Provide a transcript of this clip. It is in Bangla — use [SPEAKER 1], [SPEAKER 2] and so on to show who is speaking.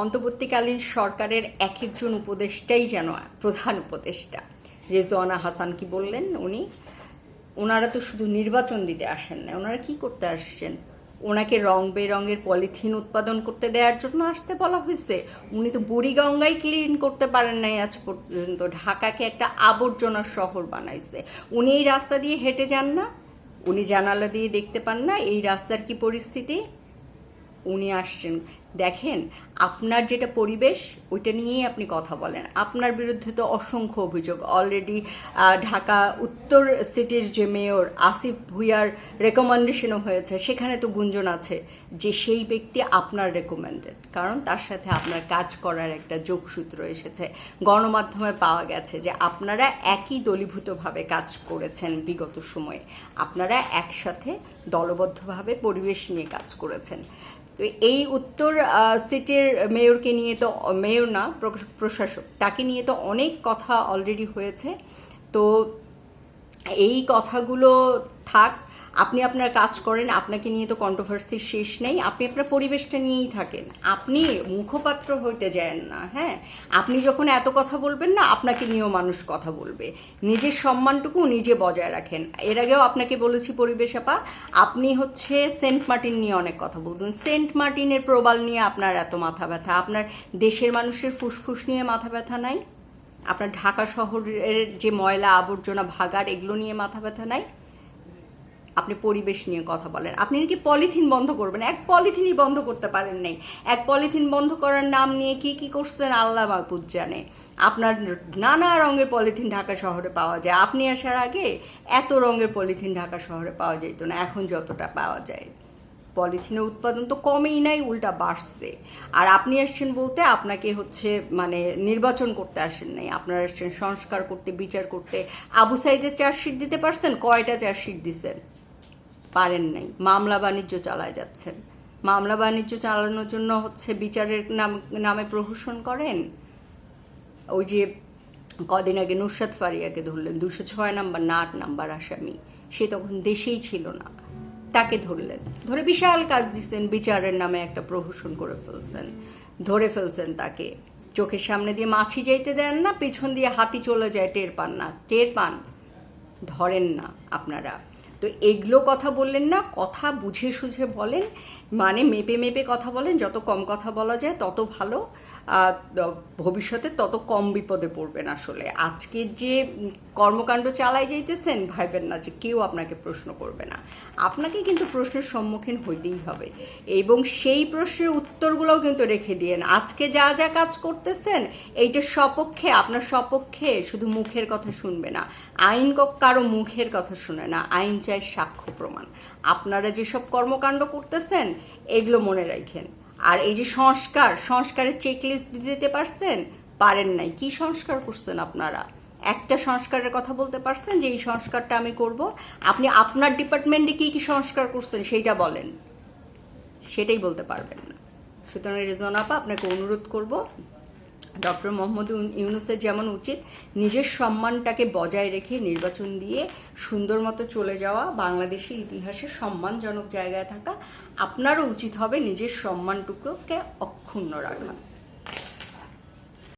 [SPEAKER 1] অন্তর্বর্তীকালীন সরকারের এক একজন উপদেষ্টাই যেন প্রধান উপদেষ্টা। রেজওয়ানা হাসান কি বললেন উনি? ওনারা তো শুধু নির্বাচন দিতে আসেন না, ওনারা কি করতে আসছেন? ওনাকে রং বেরঙের পলিথিন উৎপাদন করতে দেওয়ার জন্য আসতে বলা হয়েছে। উনি তো বুড়িগঙ্গাই ক্লিন করতে পারেন নাই আজ পর্যন্ত। ঢাকাকে একটা আবর্জনার শহর বানাইছে। উনি এই রাস্তা দিয়ে হেঁটে যান না? উনি জানালা দিয়ে দেখতে পান না এই রাস্তার কি পরিস্থিতি? উনি আসছেন। দেখেন, আপনার যেটা পরিবেশ, ওইটা নিয়েই আপনি কথা বলেন। আপনার বিরুদ্ধে তো অসংখ্য অভিযোগ। অলরেডি ঢাকা উত্তর সিটির যে মেয়র আসিফ ভুইয়ার রেকমেন্ডেশনও হয়েছে। সেখানে তো গুঞ্জন আছে যে সেই ব্যক্তি আপনার রেকমেন্ডেড কারণ তার সাথে আপনার কাজ করার একটা যোগসূত্র এসেছে। গণমাধ্যমে পাওয়া গেছে যে আপনারা একই দলীভূতভাবে কাজ করেছেন বিগত সময়ে। আপনারা একসাথে দলবদ্ধভাবে পরিবেশ নিয়ে কাজ করেছেন। তো এই উত্তর সিটির মেয়রকে নিয়ে তো, মেয়র না প্র- প্রশাসক, তাকে নিয়ে তো অনেক কথা অলরেডি হয়েছে। তো এই কথাগুলো থাক আপনি আপনার কাজ করেন, আপনাকে নিয়ে তো কন্ট্রোভার্সি শেষ নেই, আপনি আপনার পরিবেশটা নিয়েই থাকেন। আপনি মুখপাত্র হইতে যান না হ্যাঁ? আপনি যখন এত কথা বলবেন না, আপনাকে নিয়েও মানুষ কথা বলবে। নিজের সম্মানটুকু নিজে বজায় রাখেন। এর আগেও আপনাকে বলেছি পরিবেশ আপা, আপনি হচ্ছে সেন্ট মার্টিন নিয়ে অনেক কথা বলছেন। সেন্ট মার্টিনের প্রবাল নিয়ে আপনার এত মাথা ব্যথা। আপনার দেশের মানুষের ফুসফুস নিয়ে মাথা ব্যথা নাই? আপনার ঢাকা শহরের যে ময়লা আবর্জনা ভাগার এগুলো নিয়ে মাথা ব্যথা নাই? আপনি পরিবেশ নিয়ে কথা বলেন। আপনি নাকি পলিথিন বন্ধ করবেন? এক পলিথিনই বন্ধ করতে পারেন নাই। এক পলিথিন বন্ধ করার নাম নিয়ে কি কি করছেন আল্লাহ মাহবুদ জানে। আপনার নানা রঙের পলিথিন ঢাকা শহরে পাওয়া যায়। আপনি আসার আগে এত রঙের পলিথিন ঢাকা শহরে পাওয়া যেত না। এখন যতটা পাওয়া যায়। পলিথিনের উৎপাদন তো কমেই নাই, উল্টা বাড়ছে। আর আপনি আসছেন বলতে আপনাকে হচ্ছে মানে নির্বাচন করতে আসেন নাই। আপনারা আসছেন সংস্কার করতে, বিচার করতে। আবু সাইদের চার্জশিট দিতে পারছেন? কয়টা চার্জশিট দিছেন? পারেন নাই। মামলা বাণিজ্য চালায় যাচ্ছেন। মামলা বাণিজ্য চালানোর জন্য হচ্ছে বিচারের নাম, নামে প্রহসন করেন। ওই যে কদিন আগে নুসরাত ফারিয়াকে ধরলেন দুশো ছয় নাম্বার না আট নাম্বার আসামি। সে তখন দেশেই ছিল না। তাকে ধরলেন। ধরে বিশাল কাজ দিচ্ছেন, বিচারের নামে একটা প্রহসন করে ফেলছেন। ধরে ফেলছেন তাকে। চোখের সামনে দিয়ে মাছি যাইতে দেন না, পেছন দিয়ে হাতি চলে যায়, টের পান না। টের পান? ধরেন না আপনারা। তো এগুলো কথা বললেন না, কথা বুঝে সুঝে বলেন মানে মেপে মেপে কথা বলেন, যত কম কথা বলা যায় তত ভালো। ভবিষ্যতে তত কম বিপদে পড়বেন আসলে। আজকের যে কর্মকাণ্ড চালাই যাইতেছেন, ভাইবেন না যে কেউ আপনাকে প্রশ্ন করবে না। আপনাকে কিন্তু প্রশ্নের সম্মুখীন হইতেই হবে। এবং সেই প্রশ্নের উত্তরগুলোও কিন্তু রেখে দিয়েন। আজকে যা যা কাজ করতেছেন এইটার সপক্ষে, আপনার সপক্ষে শুধু মুখের কথা শুনবে না। আইন কারও মুখের কথা শুনে না। আইন চায় সাক্ষ্য প্রমাণ। আপনারা যেসব কর্মকাণ্ড করতেছেন, এগুলো মনে রাখেন। আর এই যে সংস্কার, সংস্কারের চেকলিস্ট দিতে পারছেন? পারেন নাই। কি সংস্কার করছেন আপনারা? একটা সংস্কারের কথা বলতে পারছেন যে এই সংস্কারটা আমি করব। আপনি আপনার ডিপার্টমেন্টে কি কি সংস্কার করছেন সেইটা বলেন। সেটাই বলতে পারবেন না। সুতরাং রেজন আপা, আপনাকে অনুরোধ করব ডক্টর মোহাম্মদ ইউন- ইউনুসের যেমন উচিত, নিজের সম্মানটাকে বজায় রেখে নির্বাচন দিয়ে সুন্দর মতো চলে যাওয়া বাংলাদেশের ইতিহাসে সম্মানজনক জায়গায় থাকা, আপনারও উচিত হবে নিজের সম্মানটুকুকে অক্ষুণ্ণ রাখা।